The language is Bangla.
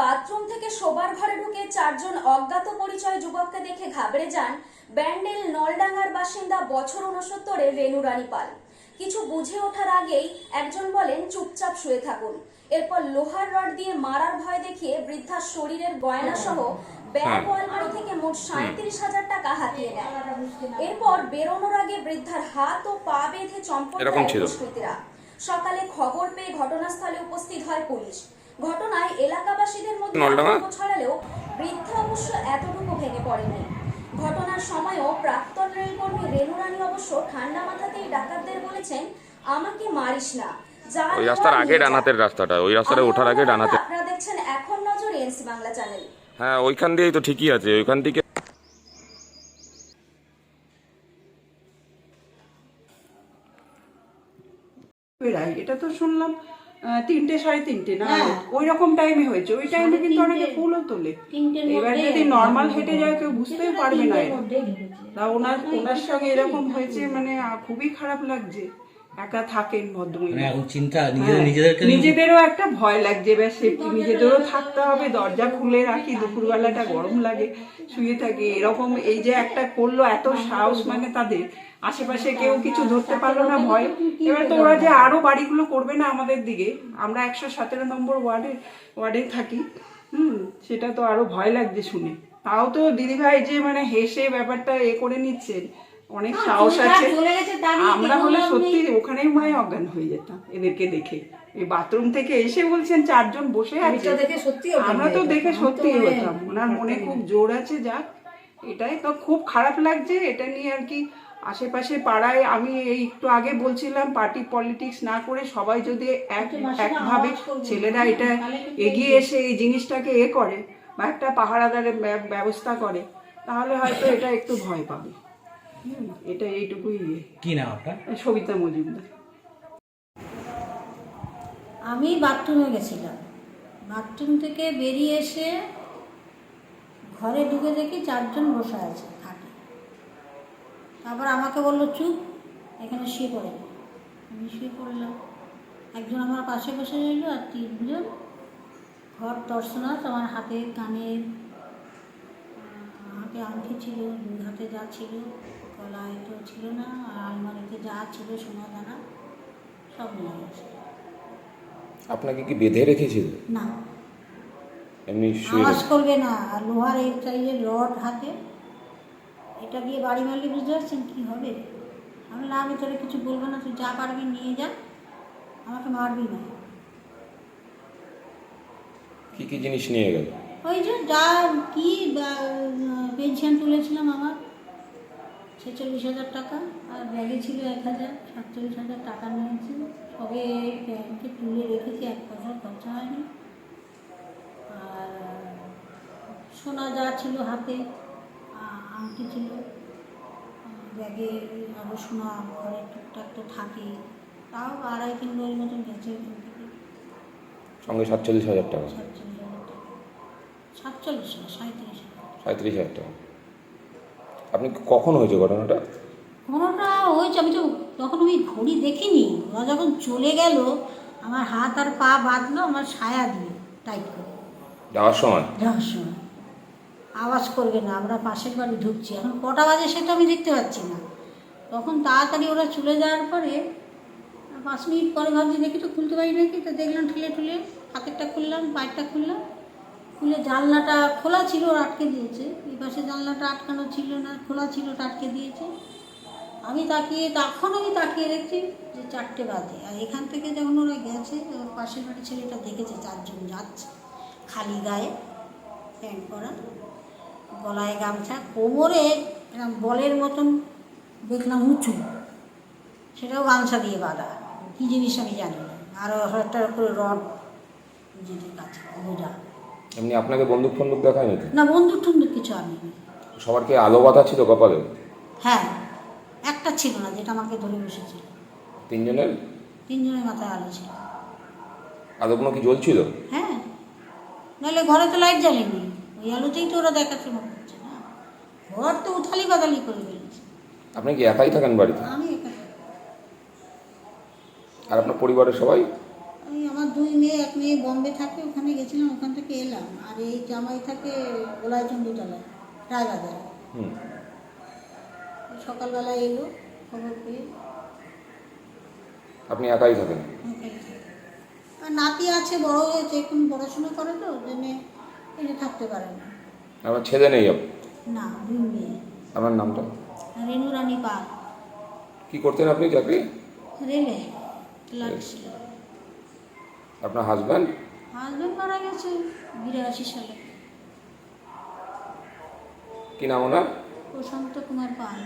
বাথরুম থেকে শোবার ঘরে ঢুকে চারজন অজ্ঞাত পরিচয় যুবককে দেখে ঘাবড়ে যান ব্যান্ডেল নলডাঙ্গার বাসিন্দা বছর উনসত্তরের রেণু রানী পাল। কিছু বুঝে ওঠার আগেই একজন বলেন চুপচাপ শুয়ে থাকুন। এরপর লোহার রড দিয়ে মারার ভয় দেখিয়ে বৃদ্ধার শরীরের গয়না সহ ব্যাগ হ্যাঁ। আলমারি থেকে মোট সাঁত্রিশ হাজার টাকা হাতিয়ে নেয়। এরপর বেরোনোর আগে বৃদ্ধার হাত ও পা বেঁধে চম্পট দেয় সকালে খবর পেয়ে ঘটনাস্থলে উপস্থিত হয় পুলিশ। ঘটনায় এলাকাবাসীদের মধ্যে আতঙ্ক ছড়ালেও বৃদ্ধা অবশ্য এতটুকু ভেঙে পড়েনি। ঘটনার সময়ও প্রাক্তন রেলকর্মী রেণু রানী অবশ্য ঠান্ডা মাথাতেই ডাকাতদের বলেছেন আমাকে মারিস না। ওই রাস্তার আগে নিয়ে যা। ডান হাতের রাস্তাটা ওই রাস্তাটা ওঠার আগে অনুমান ডান হাতে আপনারা দেখছেন এখন নজর এনসি বাংলা চ্যানেল। হ্যাঁ ওইখান দিয়েই তো ঠিকই আছে ওইখান থেকে এটা তো শুনলাম তিনটে সাড়ে তিনটে না। ওই রকম টাইমে হয়েছে। ওই টাইমে কিন্তু অনেকে ফুলও তোলে। এবার যদি নর্মাল হেঁটে যায় কেউ বুঝতেই পারবে না। তা ওনার ওনার সঙ্গে এরকম হয়েছে মানে খুবই খারাপ লাগছে। একা থাকেন মানে ভদ্রমহিলা এখন চিন্তা নিজেদের হ্যাঁ, নিজেদেরকে নিজেদেরও একটা ভয় লাগছে এবার সেফটি নিজেদেরও থাকতে হবে দরজা খুলে রাখি দুপুরবেলাটা গরম লাগে শুয়ে থাকি। এরকম এই যে একটা করল এত সাহস মানে তাদের। আশেপাশে কেউ কিছু ধরতে পারল না ভয়। এবার তো ওরা যে আরও বাড়িগুলো করবে না আমাদের দিকে আমরা একশো সতেরো নম্বর ওয়ার্ডে ওয়ার্ডে থাকি। হুম সেটা তো আরও ভয় লাগছে শুনে। তাও তো দিদিভাই যে মানে হেসে ব্যাপারটা এ করে নিচ্ছেন। অনেক সাহস আছে। আমরা হলে সত্যি ওখানেই মনে হয় অজ্ঞান হয়ে যেতাম এদেরকে দেখে। এই বাথরুম থেকে এসে বলছেন চারজন বসে আছে। আমরা তো দেখে সত্যি মানে- হতাম। ওনার মনে খুব জোর আছে যাক এটাই তো খুব খারাপ লাগছে এটা নিয়ে আর কি আশেপাশে পাড়ায় আমি এই একটু আগে বলছিলাম পার্টি পলিটিক্স না করে সবাই যদি এক একভাবে ছেলেরা এটা এগিয়ে এসে এই জিনিসটাকে এ করে বা একটা পাহারাদারের ব্যবস্থা করে তাহলে হয়তো এটা একটু ভয় পাবে। এটা এইটুকুই ইয়ে। কি নাম আপনার? সবিতা মজুমদার। আমি বাথরুমে গেছিলাম। বাথরুম থেকে বেরিয়ে এসে ঘরে ঢুকে দেখি চারজন বসে আছে খাটে। তারপর আমাকে বলল চুপ এখানে শুয়ে পড়ে আমি শুয়ে পড়লাম। একজন আমার পাশে বসে রইল আর তিনজন ঘর দর্শনাথ আমার হাতে কানে হাতে আংটি ছিল দুই হাতে যা ছিল। গলায় তো ছিল না আর আলমারিতে যা ছিল সোনা দানা সব নিয়ে গেছে। আপনাকে কি বেঁধে রেখেছিল? না। এমনি আওয়াজ করবে না আর লোহার এই সাইজের রড হাতে এটা দিয়ে বাড়ি মারলে বুঝতে পারছেন কী হবে? আমি বললাম, আমি তোরে কিছু বলব না তুই যা পারবি নিয়ে যা আমাকে মারবি না। কি কি জিনিস নিয়ে গেল? ওই যে যা কি পেনশন তুলেছিলাম আমার। ছেচল্লিশ হাজার টাকা আর ব্যাগে ছিল এক হাজার সাতচল্লিশ হাজার টাকা নিয়েছি সবে ব্যাংকে তুলে রেখেছি এক পয়সা খরচা হয়নি। আর সোনা যা ছিল হাতে আংটি ছিল। ব্যাগে আরও সোনা ঘরে টুকটাক তো থাকে। তাও আড়াই তিন বই মতন গেছে সঙ্গে সাতচল্লিশ হাজার টাকা। সাতচল্লিশ হাজার টাকা। সাতচল্লিশ না সাঁত্রিশ হাজার। সাঁত্রিশ হাজার টাকা। আপনি কখন হয়েছে ঘটনাটা? কোনোটা হয়েছে আমি তো তখন আমি ঘড়ি দেখিনি। ওরা যখন চলে গেল আমার হাত আর পা বাঁধলো আমার ছায়া দিয়ে টাইট করে। যাওয়ার সময়? যাওয়ার সময়। আওয়াজ করবে না আমরা পাশের বাড়ি ঢুকছি। এখন কটা বাজে সেটা আমি দেখতে পাচ্ছি না। তখন তাড়াতাড়ি ওরা চলে যাওয়ার পরে পাঁচ মিনিট পরে ভাবছি দেখি তো খুলতে পারি নাকি। তো দেখলাম ঠেলে ঠুলে হাতেরটা খুললাম পায়েরটা খুললাম। খুলে জানলাটা খোলা ছিল, আটকে দিয়েছে। এই পাশে জানলাটা আটকানো ছিল না, খোলা ছিল, আটকে দিয়েছে। আমি তাকিয়ে, তখন আমি তাকিয়ে দেখছি যে চারটে বাজে। আর এখান থেকে যখন ওরা গেছে, ওর পাশের বাড়ির ছেলেটা দেখেছে চারজন যাচ্ছে, খালি গায়ে প্যান্ট পরা, গলায় গামছা, কোমরে এরকম বলের মতন দেখলাম উঁচু। সেটাও গামছা দিয়ে বাঁধা। কী জিনিস আমি জানি না। আরও একটা করে রড নিজেদের কাছে বোঝা এমনি আপনাকে বন্দুক ফন্দুক দেখায় নাকি? না বন্দুক টন্দুক কিছু আনিনি সবার কি আলো বাধা ছিল কপালে? হ্যাঁ একটা ছিল না যেটা আমাকে ধরে বসেছিল। তিনজনের? তিনজনের মাথায় আলো ছিল। আলোগুলো কি জ্বলছিল? হ্যাঁ নাহলে ঘরে তো লাইট জ্বালেনি। ওই আলোতেই তো ওরা দেখাশোনা করছে না। ঘর তো উথালি বাদালি করে ফেলেছে। আপনি কি একাই থাকেন বাড়িতে? আমি একা আর আপনার পরিবারের সবাই? আমার দুই মেয়ে এক মেয়ে বম্বে থাকে ওখানে গেছিলাম ওখান থেকে এলাম। আর এই জামাই থাকে গোলাইচন্ডীতলায় রায়বাজারে। হুম। সকালবেলা এলো খবর পেয়ে। আপনি একাই থাকেন? নাতি আছে বড় হয়েছে এখন পড়াশোনা করে তো জন্যে এনে থাকতে পারে না। আমার ছেলে নেই না দুই মেয়ে। আমার নামটা? রেনু রানী পাল। কি করতেন আপনি চাকরি? রেলে ক্লার্ক আপনার হাজব্যান্ড হাজব্যান্ড মারা গেছে বিরাশি সালে। কি নাম ওনার? প্রশান্ত কুমার পাল।